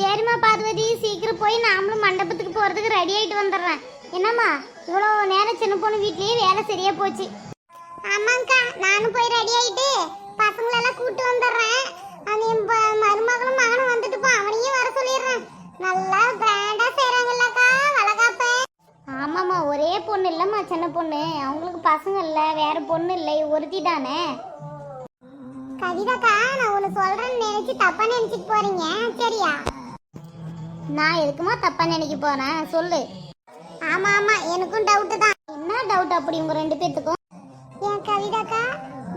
சரிம்மா பார்வதி சீக்கிரம் போய் நாமளும் மண்டபத்துக்கு போகிறதுக்கு ரெடி ஆகிட்டு வந்துடுறேன். என்னம்மா இவ்வளோ நேரம் சின்ன பொண்ணு வீட்லேயே வேலை சரியாக போச்சு. ஆமாங்கக்கா நானும் போய் ரெடி ஆகிட்டு பசங்களெல்லாம் கூப்பிட்டு வந்துடுறேன். அது என் மருமகளும் மகனும் வந்துட்டுப்பா அவனையும் வர சொல்லிடுறேன். நல்லா கிராண்டாக செய்கிறாங்கல்லக்கா வளகாப்ப. ஆமாம்மா ஒரே பொண்ணு இல்லைம்மா சின்ன பொண்ணு. அவங்களுக்கு பசங்க இல்லை வேறு பொண்ணு இல்லை ஒருத்தி தானே. கவிதாக்கா நான் ஒன்று சொல்கிறேன்னு நினச்சி தப்பாக நினச்சிட்டு போகிறீங்க சரியா? நான் எதுக்குமா தப்பா நினைக்க போறேன். சொல்லு. ஆமா ஆமா எனக்கும் டவுட் தான். என்ன டவுட் அப்படி உங்க ரெண்டு பேத்துக்கும்? என் கவிதாக்கா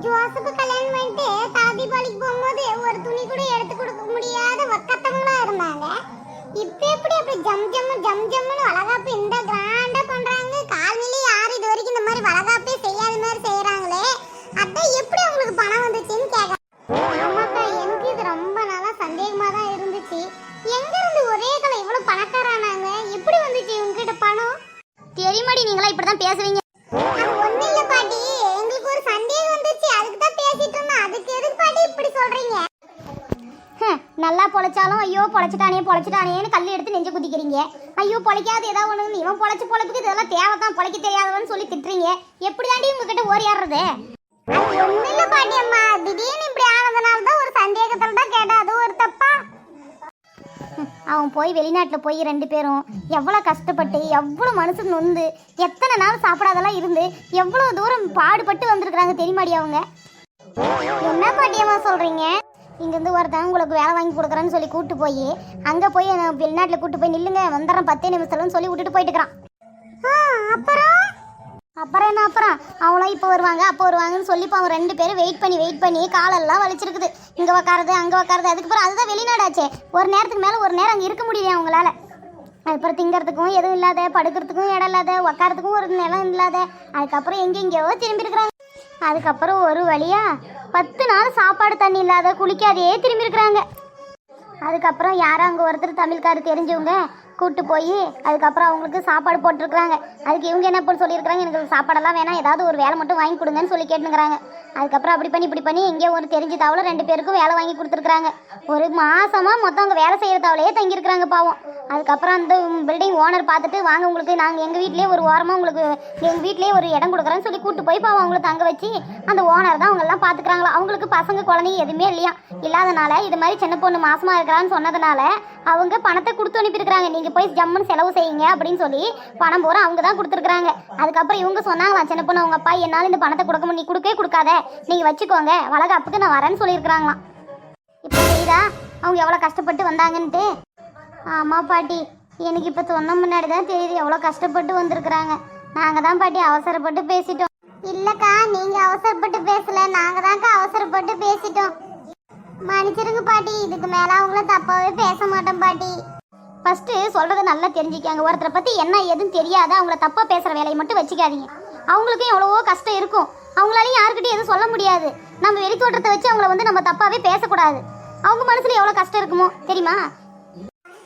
ஜோசப் கல்யாணம் பண்ணிட்டு தாதி பாலிக்கு போகும்போது ஒரு துணி கூட எடுத்து கொடுக்க முடியாத வக்கத்தவங்களா இருந்தாங்க. இப்ப எப்படி அப்படி ஜம் ஜம்மு ஜம் ஜம்முன்னு அழகா இந்த கிராம தெரியுமாடி நீங்களா இப்படிதான் பேசுவீங்க? அது ஒண்ணு இல்ல பாட்டி. எங்களுக்கு ஒரு சந்தேகம் வந்துச்சு அதுக்கு தான் பேசிட்டு இருந்தோம். அதுக்கு எதுக்கு பாட்டி இப்படி சொல்றீங்க? நல்லா பொழைச்சாலும் ஐயோ பொழைச்சிட்டானே பொழைச்சிட்டானேன்னு கல் எடுத்து நெஞ்சு குதிக்கிறீங்க. ஐயோ பொழைக்காத ஏதாவது ஒண்ணு. இவன் பொழைச்சு பொழைப்புக்கு இதெல்லாம் தேவை தான் பொழைக்க தெரியாதவன்னு சொல்லி திட்டுறீங்க. எப்படி தாண்டி உங்ககிட்ட ஓடியாடுறது? ஒண்ணு இல்ல பாட்டி அம்மா. திடீர்னு அவன் போய் வெளிநாட்டில் போய் ரெண்டு பேரும் எவ்வளோ கஷ்டப்பட்டு எவ்வளோ மனசு நொந்து எத்தனை நாள் சாப்பிடாதெல்லாம் இருந்து எவ்வளோ தூரம் பாடுபட்டு வந்திருக்கிறாங்க தெரியுமாடி அவங்க? என்ன பாட்டியம்மா சொல்கிறீங்க இங்கேருந்து ஒருத்தன் உங்களுக்கு வேலை வாங்கி கொடுக்குறேன்னு சொல்லி கூப்பிட்டு போய் அங்கே போய் வெளிநாட்டில் கூப்பிட்டு போய் நில்லுங்க வந்துடுறேன் பத்தே நிமிஷத்துலன்னு சொல்லி விட்டுட்டு போயிட்டுக்கிறான் அப்புறம்? அப்புறம் என்ன அப்புறம்? அவங்களும் இப்போ வருவாங்க அப்போ வருவாங்கன்னு சொல்லி இப்போ அவங்க ரெண்டு பேரும் வெயிட் பண்ணி வெயிட் பண்ணி காலெல்லாம் வலிச்சிருக்குது. இங்கே உக்காரது அங்கே உக்காரது அதுக்கப்புறம் அதுதான் வெளிநாடாச்சே. ஒரு நேரத்துக்கு மேலே ஒரு நேரம் அங்கே இருக்க முடியல அவங்களால. அதுக்கப்புறம் திங்கிறதுக்கும் எதுவும் இல்லாத படுக்கிறதுக்கும் இடம் இல்லாத உக்காரத்துக்கும் ஒரு நிலம் இல்லாத அதுக்கப்புறம் எங்கெங்கேயோ திரும்பி இருக்கிறாங்க. அதுக்கப்புறம் ஒரு வழியாக பத்து நாள் சாப்பாடு தண்ணி இல்லாத குளிக்காதே திரும்பி இருக்கிறாங்க. அதுக்கப்புறம் யாரோ அங்கே ஒருத்தர் தமிழ்காரர் தெரிஞ்சவங்க கூட்டு போய் அதுக்கப்புறம் அவங்களுக்கு சாப்பாடு போட்டிருக்கிறாங்க. அதுக்கு இவங்க என்ன பண்ண சொல்லியிருக்கிறாங்க? எனக்கு சாப்பாடெல்லாம் வேணாம். ஏதாவது ஒரு வேலை மட்டும் வாங்கி கொடுங்கன்னு சொல்லி கேட்டுங்கிறாங்க அதுக்கப்புறம் அப்படி பண்ணி இப்படி பண்ணி எங்கேயோ ஒரு தெரிஞ்ச தவளை ரெண்டு பேருக்கும் வேலை வாங்கி கொடுத்துருக்குறாங்க. ஒரு மாதமாக மொத்தம் அவங்க வேலை செய்கிற தவளையே தங்கியிருக்கிறாங்க பாவம். அதுக்கப்புறம் அந்த பில்டிங் ஓனர் பார்த்துட்டு வாங்க உங்களுக்கு நாங்கள் எங்கள் வீட்லேயே ஒரு ஓரமாக உங்களுக்கு எங்கள் வீட்லேயே ஒரு இடம் கொடுக்குறேன்னு சொல்லி கூப்பிட்டு போய் பாவம் அவங்கள தங்க வச்சு அந்த ஓனர் தான் அவங்கெல்லாம் பார்த்துக்குறாங்களா? பார்த்துக்கிறாங்களா அவங்களுக்கு பசங்க குழந்தைங்க எதுவுமே இல்லையா? இல்லாதனால இது மாதிரி சின்ன பொண்ணு மாசமாக இருக்கிறான்னு சொன்னதுனால அவங்க பணத்தை கொடுத்து அனுப்பியிருக்கிறாங்க. நீங்கள் போய் ஜம்முன்னு செலவு செய்யுங்க அப்படின்னு சொல்லி பணம் பூரா அவங்க தான் கொடுத்துருக்குறாங்க. அதுக்கப்புறம் இவங்க சொன்னாங்களாம் சின்ன பொண்ணு உங்க அப்பா என்னால் இந்த பணத்தை கொடுக்க முடியும் நீ கொடுக்கவே கொடுக்காத. நீங்கள் வச்சுக்கோங்க வளகாப்புக்கு நான் வரேன்னு சொல்லியிருக்கிறாங்களாம். இப்போ தெரியுதா அவங்க எவ்வளோ கஷ்டப்பட்டு வந்தாங்கன்ட்டு? ஆமாம் பாட்டி எனக்கு இப்போ சொன்ன முன்னாடி தான் தெரியுது எவ்வளோ கஷ்டப்பட்டு வந்திருக்கிறாங்க. நாங்கள் தான் பாட்டி அவசரப்பட்டு பேசிட்டோம். இல்லைக்கா நீங்கள் அவசரப்பட்டு பேசல நாங்கள் தான்க்கா அவசரப்பட்டு பேசிட்டோம். மன்னிச்சிருங்க பாட்டி இதுக்கு மேலே அவங்கள தப்பாகவே பேச மாட்டோம் பாட்டி. ஃபஸ்ட்டு சொல்கிறத நல்லா தெரிஞ்சுக்காங்க. ஒருத்தரை பற்றி என்ன ஏதுன்னு தெரியாத. அவங்கள தப்பாக பேசுகிற வேலையை மட்டும் வச்சுக்காதீங்க. அவங்களுக்கும் எவ்வளவோ கஷ்டம் இருக்கும். அவங்களாலையும் யாருக்கிட்டையும் எதுவும் சொல்ல முடியாது. நம்ம வெளி தோற்றத்தை வச்சு அவங்கள வந்து நம்ம தப்பாகவே பேசக்கூடாது. அவங்க மனசுல எவ்வளோ கஷ்டம் இருக்குமோ தெரியுமா?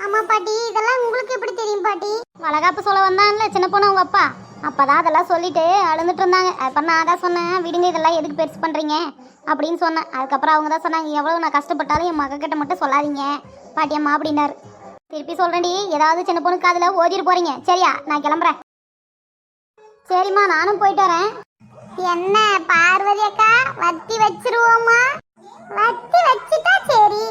ஆமா பாட்டி. இதெல்லாம் உங்களுக்கு எப்படி தெரியும் பாட்டி? வளகாப்பு சொல்ல வந்தான்ல சின்ன பொண்ணு அவங்க அப்பா. அப்பதான் அதெல்லாம் சொல்லிட்டு அழுந்துட்டு இருந்தாங்க. அப்புறம் நான் தான் சொன்னேன். விடுங்க இதெல்லாம் எதுக்கு பெருசு பண்றீங்க? அப்படின்னு சொன்னேன். அதுக்கப்புறம் அவங்க தான் சொன்னாங்க எவ்வளவு நான் கஷ்டப்பட்டாலும் என் மக கிட்ட மட்டும் சொல்லாதீங்க. பாட்டியம்மா அப்படின்னாரு. திருப்பி சொல்றேன்டி. ஏதாவது சின்ன பொண்ணு காதுல ஓதிட்டு போறீங்க. சரியா? நான் கிளம்புறேன். சரிம்மா நானும் போயிட்டு வரேன். என்ன பார்வதி அக்கா? வத்தி வச்சிருவோமா? வத்தி வச்சிட்டா சரி.